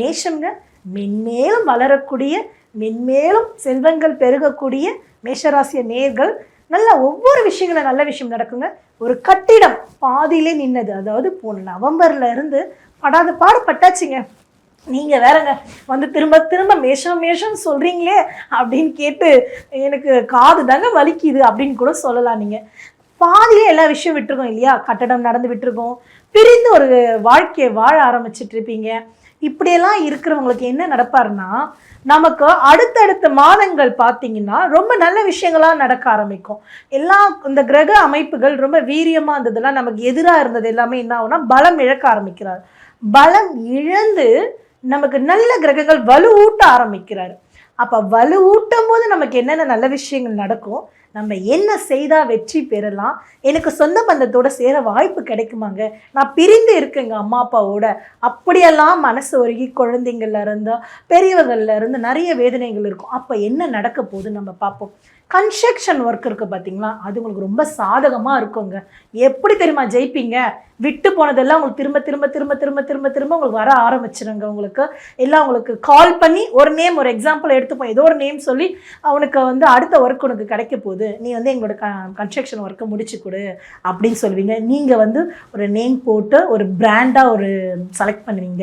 மேஷம்ங்க மென்மேலும் வளரக்கூடிய மென்மேலும் செல்வங்கள் பெருகக்கூடிய மேஷராசிய நேர்கள் நல்ல ஒவ்வொரு விஷயங்கள நல்ல விஷயம் நடக்குங்க. ஒரு கட்டிடம் பாதியிலே நின்னது. அதாவது போன நவம்பர்ல இருந்து படாத பாடு பட்டாச்சுங்க. நீங்கள் வேறங்க வந்து திரும்ப திரும்ப மேஷம் மேஷம் சொல்கிறீங்களே அப்படின்னு கேட்டு எனக்கு காது தாங்க வலிக்குது அப்படின்னு கூட சொல்லலாம் நீங்கள் பாதியிலே எல்லா விஷயம் விட்டுருக்கோம் இல்லையா? கட்டடம் நடந்து விட்டுருக்கோம். பிரிந்து ஒரு வாழ்க்கையை வாழ ஆரம்பிச்சிட்டு இருப்பீங்க இப்படியெல்லாம் இருக்கிறவங்களுக்கு என்ன நடப்பாருன்னா நமக்கு அடுத்தடுத்த மாதங்கள் பார்த்தீங்கன்னா ரொம்ப நல்ல விஷயங்களாக நடக்க ஆரம்பிக்கும். எல்லா இந்த கிரக அமைப்புகள் ரொம்ப வீரியமாக இருந்ததெல்லாம் நமக்கு எதிராக இருந்தது எல்லாமே என்ன ஆகும்னா பலம் இழக்க ஆரம்பிக்கிறார். பலம் இழந்து நமக்கு நல்ல கிரகங்கள் வலுவூட்ட ஆரம்பிக்கிறார். அப்போ வலுவூட்டும் போது நமக்கு என்னென்ன நல்ல விஷயங்கள் நடக்கும்? நம்ம என்ன செய்தால் வெற்றி பெறலாம்? எனக்கு சொந்த பந்தத்தோட சேர வாய்ப்பு கிடைக்குமாங்க? நான் பிரிந்து இருக்கேங்க அம்மா அப்பாவோட. அப்படியெல்லாம் மனசு ஒருகி குழந்தைங்கள்ல இருந்தா பெரியவர்கள்ல இருந்து நிறைய வேதனைகள் இருக்கும். அப்போ என்ன நடக்க போகுது நம்ம பார்ப்போம். கன்ஸ்ட்ரக்ஷன் ஒர்க் இருக்கு பார்த்தீங்களா அது உங்களுக்கு ரொம்ப சாதகமாக இருக்குங்க. எப்படி தெரியுமா ஜெயிப்பீங்க? விட்டு போனதெல்லாம் உங்களுக்கு திரும்ப திரும்ப திரும்ப திரும்ப திரும்ப திரும்ப உங்களுக்கு வர ஆரம்பிச்சிருங்க உங்களுக்கு. எல்லாம் உங்களுக்கு கால் பண்ணி ஒரு நேம் ஒரு எக்ஸாம்பிள் எடுத்து எடுத்துப்போம். ஏதோ ஒரு நேம் சொல்லி அவனுக்கு வந்து அடுத்த ஒர்க் உனக்கு கிடைக்க போகுது. நீ வந்து எங்களோட க கன்ஸ்ட்ரக்ஷன் ஒர்க்கை முடிச்சு கொடு அப்படின்னு சொல்லுவீங்க. நீங்கள் வந்து ஒரு நேம் போட்டு ஒரு பிராண்டாக ஒரு செலக்ட் பண்ணுவீங்க.